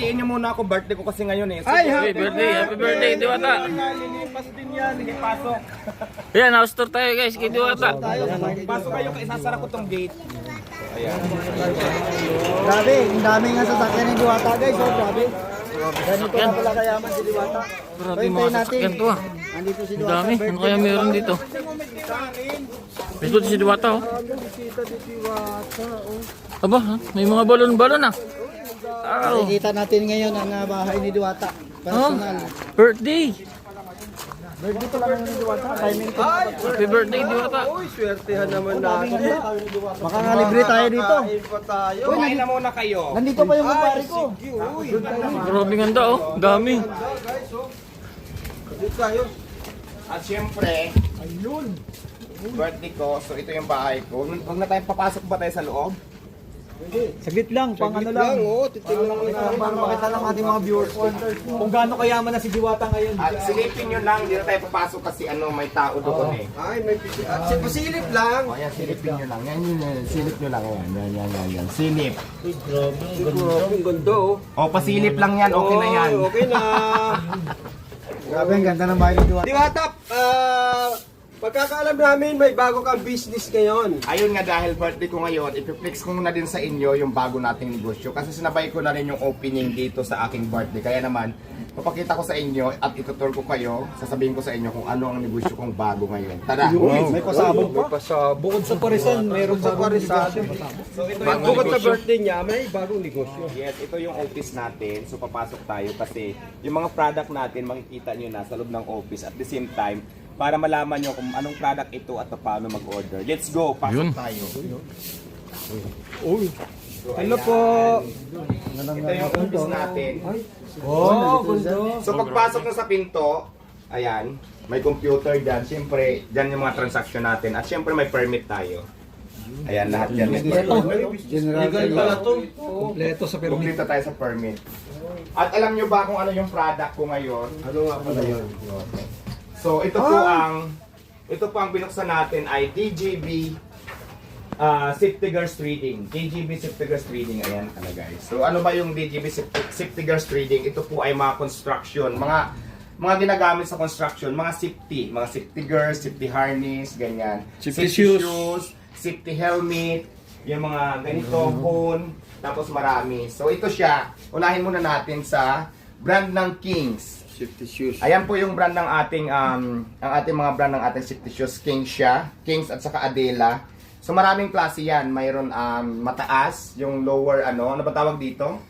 batiin niyo muna ako. Birthday ko kasi ngayon eh. Ay, Happy birthday, happy birthday, Diwata. Lilipas din yan. Sige, pasok. Yan, house tour tayo guys, kay Diwata. Pasok kayo, isasara ko tong gate. Grabe, ang dami nga sasakyan ni Diwata guys. Oh, grabe. Ganito na pala kayaman si Diwata. Grabe mga sasakyan to ah. Nandito si Ang Diwata. dami, ano kaya meron dito? Ito si Diwata oh. Si Diwata. Oh. Aba, may mga balon-balon ah. Wow. Nakikita natin ngayon ang ah, bahay ni Diwata. Oh, Personal. birthday. Birthday pa lang ni Diwata. Timing ko. Happy birthday, Diwata. Swertehan naman natin. Baka nga libre tayo dito. Tayo. Kumain na muna kayo. Nandito pa yung kumpare ko. Grabe ganda oh, dami. Dito tayo. At syempre, ayun. Birthday ko, so ito yung bahay ko. Huwag na tayong papasok ba tayo sa loob? Saglit lang, pang ano Saglit lang. lang, oh. Titignan mo na. Para makita lang ating mga viewers kung gaano kayaman na si Diwata ngayon. At silipin nyo lang, hindi na tayo papasok kasi ano, may tao doon eh. Ay, may pisi. At si pasilip lang. O yan, silipin nyo lang. Yan yun, yan. silip nyo lang. Yan, yan, yan, yan. yan. Silip. Siguro, ang ganda oh. O, pasilip lang yan, okay na yan. Okay na. Grabe, ang ganda ng bahay ni Diwata. Di ba, Tap? Ah, pagkakaalam namin, may bago kang business ngayon. Ayun nga dahil birthday ko ngayon, ipiflex ko muna din sa inyo yung bago nating negosyo. Kasi sinabay ko na rin yung opening dito sa aking birthday. Kaya naman, papakita ko sa inyo at itutur ko kayo, sasabihin ko sa inyo kung ano ang negosyo kong bago ngayon. Tara! May pasabog May pa. pasabog. Bukod sa parisan, meron Sa parisado. So ito Pag yung bukod sa birthday niya, may bagong negosyo. Yes, ito yung office natin. So papasok tayo kasi yung mga product natin makikita nyo na sa loob ng office at the same time para malaman nyo kung anong product ito at paano mag-order. Let's go! Pasok Yun. tayo. So, Hello ayan. po. Ito yung office natin. Oh, gundo. So pagpasok na sa pinto, ayan, may computer dyan. Siyempre, dyan yung mga transaction natin. At siyempre may permit tayo. Ayan, lahat yan. may permit. General Legal pala to. Kompleto sa permit. Kumplito tayo sa permit. At alam nyo ba kung ano yung product ko ngayon? Ano nga pala yun? So ito po ang ito po ang binuksan natin ay DJB uh, Siftigers Trading. DJB Siftigers Trading ayan ano guys. So ano ba yung DJB Siftigers Trading? Ito po ay mga construction, mga mga ginagamit sa construction, mga safety, mga safety gears, safety harness, ganyan. Safety shoes. safety helmet, yung mga ganito, phone, tapos marami. So ito siya, unahin muna natin sa brand ng Kings. Safety shoes. Ayan po yung brand ng ating um, ang ating mga brand ng ating safety shoes, Kings siya, Kings at saka Adela. So maraming klase 'yan. Mayroon um, mataas, yung lower ano, ano ba tawag dito?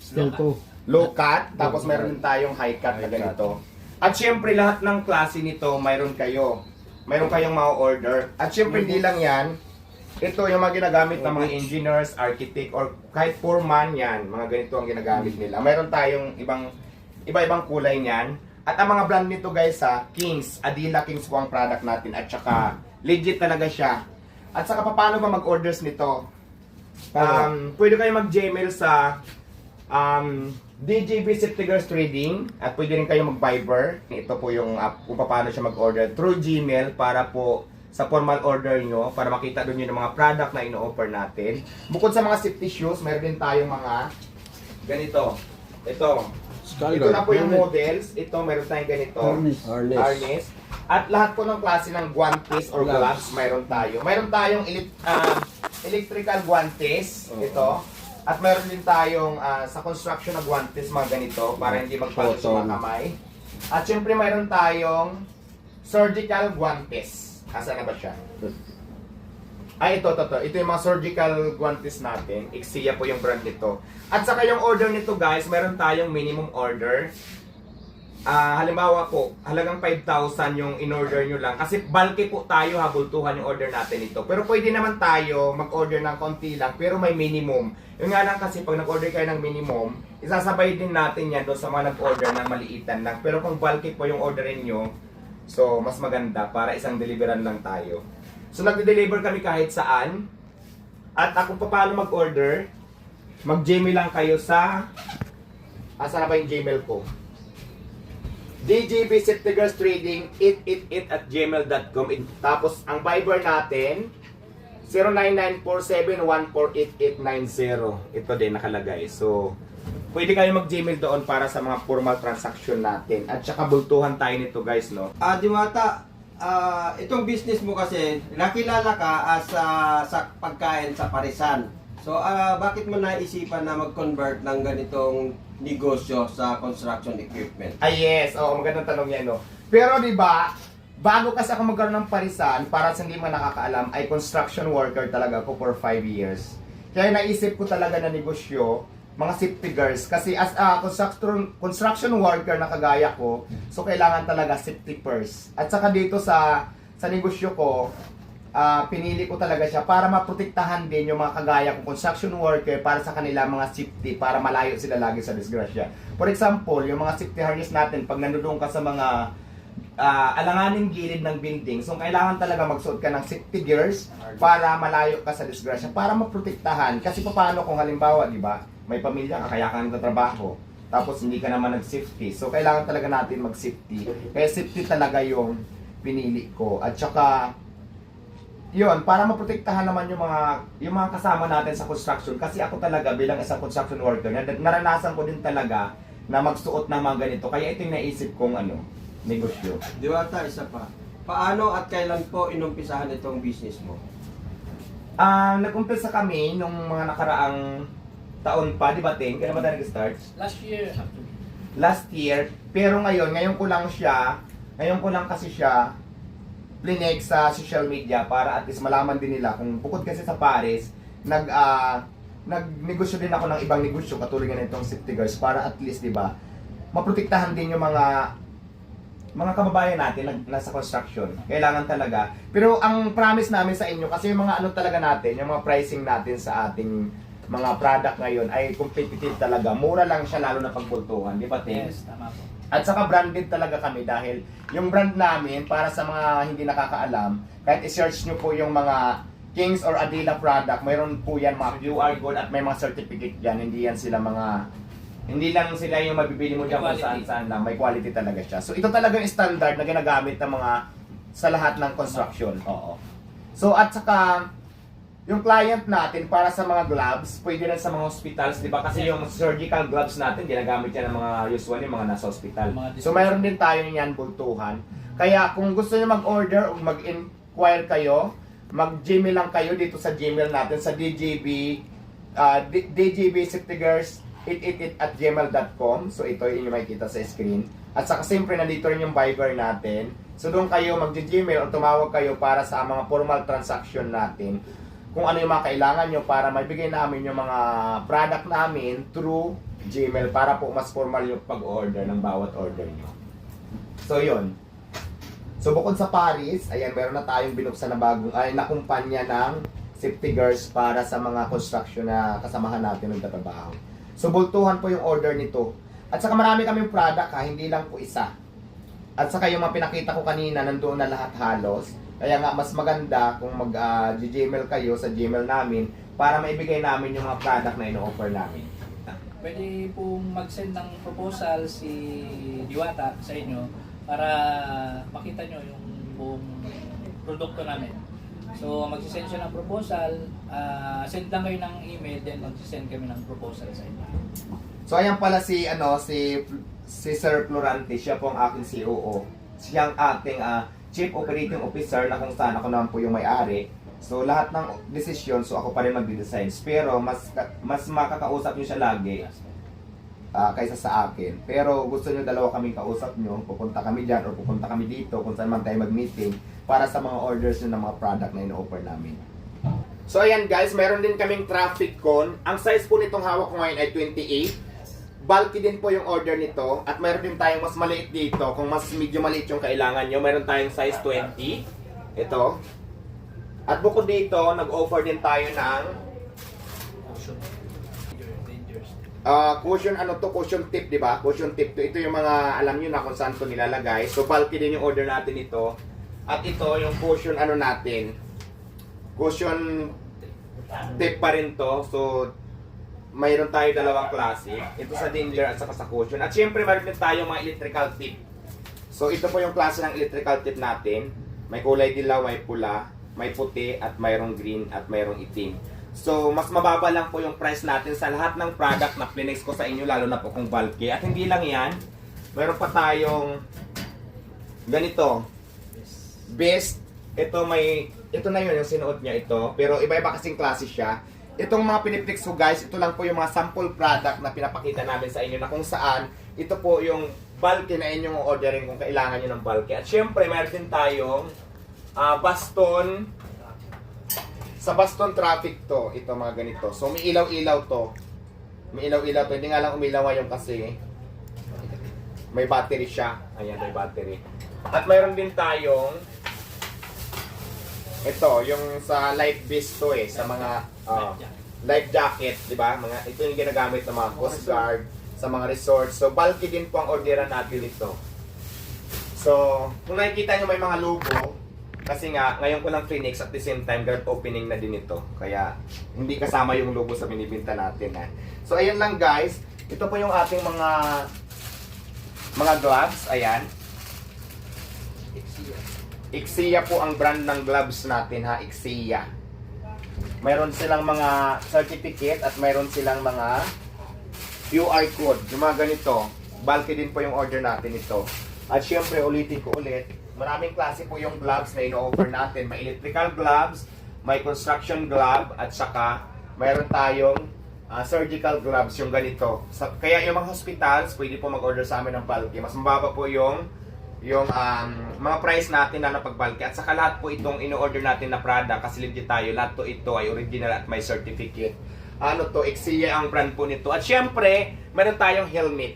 Still to. Low cut, tapos mayroon din tayong high cut na ganito. At syempre lahat ng klase nito mayroon kayo. Mayroon kayong ma-order. At syempre hindi lang 'yan. Ito yung mga ginagamit ng mga engineers, architect, or kahit foreman yan, mga ganito ang ginagamit nila. Mayroon tayong ibang iba-ibang kulay niyan. At ang mga brand nito guys sa Kings, Adila Kings po ang product natin at saka legit talaga siya. At saka paano ba mag-orders nito? Um, pwede kayo mag-Gmail sa um, DJB Septigers Trading at pwede rin kayo mag-Viber. Ito po yung app kung paano siya mag-order through Gmail para po sa formal order nyo para makita doon yung mga product na ino-offer natin. Bukod sa mga safety shoes, meron din tayong mga ganito. Ito. Ito na po yung models. Ito, meron tayong ganito. Harness. Harness. Harness. At lahat po ng klase ng guantes or gloves, mayroon tayo. Mayroon tayong elit- ah, electrical guantes. Ito. At meron din tayong ah, sa construction na guantes, mga ganito, para hindi magpalo sa mga kamay. At syempre mayroon tayong surgical guantes. Asa na ba siya? Ay, ito, ito, ito. Ito yung mga surgical guantes natin. Ixia po yung brand nito. At saka yung order nito guys, meron tayong minimum order. Ah, halimbawa po, halagang 5,000 yung in-order nyo lang. Kasi bulky po tayo, habultuhan yung order natin ito. Pero pwede naman tayo mag-order ng konti lang, pero may minimum. Yung nga lang kasi pag nag-order kayo ng minimum, isasabay din natin yan doon sa mga nag-order ng maliitan lang. Pero kung bulky po yung orderin nyo, so mas maganda para isang deliveran lang tayo. So nagde-deliver kami kahit saan. At ako pa paano mag-order, mag-Gmail lang kayo sa... Asa na ba yung Gmail ko? DJB Septigers Trading 888 at gmail.com Tapos ang Viber natin 099471488890 Ito din nakalagay So pwede kayo mag-Gmail doon para sa mga formal transaction natin. At saka bultuhan tayo nito guys, no? Ah, Diwata, ah, itong business mo kasi, nakilala ka as ah, sa pagkain sa parisan. So, ah, bakit mo naisipan na mag-convert ng ganitong negosyo sa construction equipment? Ah, yes. Oo, magandang tanong yan, no? Pero, di ba, bago kasi ako magkaroon ng parisan, para sa hindi mga nakakaalam, ay construction worker talaga ako for 5 years. Kaya naisip ko talaga na negosyo, mga safety girls. Kasi as a construction, construction worker na kagaya ko, so kailangan talaga safety first. At saka dito sa sa negosyo ko, ah, pinili ko talaga siya para maprotektahan din yung mga kagaya kong construction worker para sa kanila mga safety, para malayo sila lagi sa disgrasya. For example, yung mga safety harness natin, pag nandoon ka sa mga ah, alanganing gilid ng building, so kailangan talaga magsuot ka ng safety gears para malayo ka sa disgrasya, para maprotektahan. Kasi paano kung halimbawa, di ba, may pamilya ka, kaya ka nagtatrabaho, tapos hindi ka naman nag-safety. So, kailangan talaga natin mag-safety. Kaya safety talaga yung pinili ko. At saka, yun, para maprotektahan naman yung mga yung mga kasama natin sa construction kasi ako talaga bilang isang construction worker na- naranasan ko din talaga na magsuot ng mga ganito kaya ito yung naisip kong ano negosyo Diwata, isa pa. Paano at kailan po inumpisahan itong business mo? Ah, nag-umpisa kami nung mga nakaraang taon pa, di ba, Ting? Kailan ba tayo nag-start? Last year, actually. Last year. Pero ngayon, ngayon ko lang siya, ngayon ko lang kasi siya plineg sa social media para at least malaman din nila kung bukod kasi sa Paris, nag ah, nagnegosyo din ako ng ibang negosyo katulad nga nitong Safety Girls para at least, di ba, maprotektahan din yung mga mga kababayan natin na nasa construction. Kailangan talaga. Pero ang promise namin sa inyo, kasi yung mga ano talaga natin, yung mga pricing natin sa ating mga product ngayon ay competitive talaga. Mura lang siya lalo na pagbultuhan. Di ba, Ting? Yes, tama po. At saka branded talaga kami dahil yung brand namin, para sa mga hindi nakakaalam, kahit i-search nyo po yung mga Kings or Adila product, mayroon po yan mga QR code at may mga certificate yan. Hindi yan sila mga hindi lang sila yung mabibili mo dyan kung saan saan lang. May quality talaga siya. So ito talaga yung standard na ginagamit ng mga sa lahat ng construction. Oo. So at saka yung client natin para sa mga gloves, pwede rin sa mga hospitals, di ba? Kasi yung surgical gloves natin, ginagamit yan ng mga usually mga nasa hospital. So mayroon din tayo niyan bultuhan. Kaya kung gusto niyo mag-order o mag-inquire kayo, mag-Gmail lang kayo dito sa Gmail natin sa DJB uh, D- DJB Girls 888 at gmail.com. So ito yung makikita sa screen. At saka siyempre nandito rin yung Viber natin. So doon kayo mag-Gmail o tumawag kayo para sa mga formal transaction natin. Kung ano yung mga kailangan nyo para maibigay namin yung mga product namin through Gmail para po mas formal yung pag-order ng bawat order nyo. So yun. So bukod sa Paris, ayan meron na tayong binuksan na bagong ay na kumpanya ng safety girls para sa mga construction na kasamahan natin ng tatrabaho. So bultuhan po yung order nito. At saka marami kaming product ha, hindi lang po isa. At saka yung mga pinakita ko kanina, nandoon na lahat halos. Kaya nga mas maganda kung mag-gmail kayo sa Gmail namin para maibigay namin yung mga product na ino-offer namin. Pwede pong mag-send ng proposal si Diwata sa inyo para makita nyo yung buong produkto namin. So, magsisend siya ng proposal, ah, send lang kayo ng email, then magsisend kami ng proposal sa inyo. So ayan pala si ano si si Sir Florante, siya po ang aking COO. Siya ang ating ah, Chief Operating Officer na kung saan ako naman po yung may-ari. So lahat ng desisyon so ako pa rin magde-designs. Pero mas mas makakausap niyo siya lagi ah, kaysa sa akin. Pero gusto niyo dalawa kaming kausap niyo, pupunta kami diyan or pupunta kami dito kung saan man tayo mag-meeting para sa mga orders niyo ng mga product na ino-offer namin. So ayan guys, meron din kaming traffic cone. Ang size po nitong hawak ko ngayon ay 28. Bulky din po yung order nito. At meron din tayong mas maliit dito. Kung mas medyo maliit yung kailangan nyo, meron tayong size 20. Ito. At bukod dito, nag-offer din tayo ng uh, cushion, ano to, cushion tip, di ba? Cushion tip to. Ito yung mga, alam nyo na kung saan to nilalagay. So, bulky din yung order natin ito. At ito, yung cushion, ano natin, cushion tip pa rin to. So, mayroon tayo dalawang klase. Ito sa dingler at saka sa cushion. At syempre, mayroon din tayo mga electrical tip. So, ito po yung klase ng electrical tip natin. May kulay dilaw, may pula, may puti, at mayroong green, at mayroong itim. So, mas mababa lang po yung price natin sa lahat ng product na plinex ko sa inyo, lalo na po kung bulky. At hindi lang yan, meron pa tayong ganito. Best, ito may, ito na yun yung sinuot niya ito. Pero iba-iba kasing klase siya. Itong mga piniplex ko guys, ito lang po yung mga sample product na pinapakita namin sa inyo na kung saan ito po yung bulky na inyong ordering kung kailangan nyo ng bulky. At syempre, meron din tayong ah, baston. Sa baston traffic to, ito mga ganito. So may ilaw-ilaw to. May ilaw-ilaw to. Hindi nga lang umilaw ngayon kasi may battery siya. Ayan, may battery. At mayroon din tayong ito, yung sa life vest to eh, sa mga ah, life jacket, di ba? Mga ito yung ginagamit ng mga coast guard sa mga resorts. So bulky din po ang orderan natin ito. So, kung nakikita nyo may mga logo, kasi nga, ngayon ko lang Phoenix at the same time, grand opening na din ito. Kaya, hindi kasama yung logo sa binibinta natin. Ha. So, ayan lang guys. Ito po yung ating mga mga gloves. Ayan. Ixia po ang brand ng gloves natin ha. Ixia. Mayroon silang mga certificate at mayroon silang mga QR code. Yung mga ganito. Bulky din po yung order natin ito. At syempre, ulitin ko ulit, maraming klase po yung gloves na ino-offer natin. May electrical gloves, may construction glove, at saka mayroon tayong ah, surgical gloves, yung ganito. Sa, kaya yung mga hospitals, pwede po mag-order sa amin ng bulky. Mas mababa po yung yung um, mga price natin na pag bulky. At saka lahat po itong ino-order natin na product, kasi legit tayo, lahat to ito ay original at may certificate. Ano to, Exia ang brand po nito. At syempre, meron tayong helmet.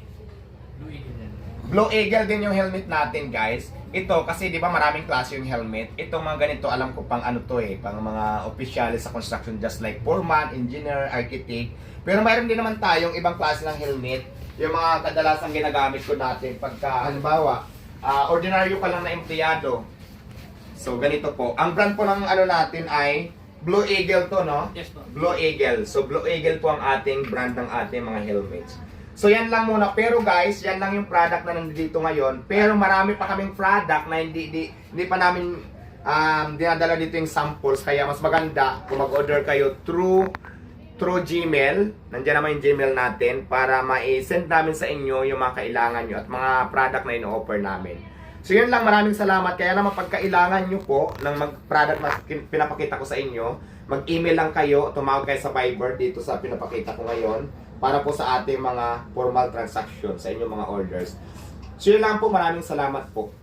Blue Eagle din yung helmet natin, guys. Ito kasi 'di ba maraming klase yung helmet. Ito mga ganito alam ko pang ano to eh, pang mga opisyalis sa construction just like foreman, engineer, architect. Pero mayroon din naman tayong ibang klase ng helmet. Yung mga kadalasang ginagamit ko natin pagka halimbawa, ah, ordinaryo ka lang na empleyado. So ganito po. Ang brand po ng ano natin ay Blue Eagle to, no? Yes po. Blue Eagle. So Blue Eagle po ang ating brand ng ating mga helmets. So yan lang muna. Pero guys, yan lang yung product na nandito ngayon. Pero marami pa kaming product na hindi hindi, hindi pa namin um, dinadala dito yung samples. Kaya mas maganda kung mag-order kayo through through Gmail. Nandiyan naman yung Gmail natin para ma-send namin sa inyo yung mga kailangan nyo at mga product na ino-offer namin. So yun lang, maraming salamat. Kaya naman pagkailangan nyo po ng mag-product na pinapakita ko sa inyo, mag-email lang kayo, tumawag kayo sa Viber dito sa pinapakita ko ngayon para po sa ating mga formal transaction sa inyong mga orders. So yun lang po, maraming salamat po.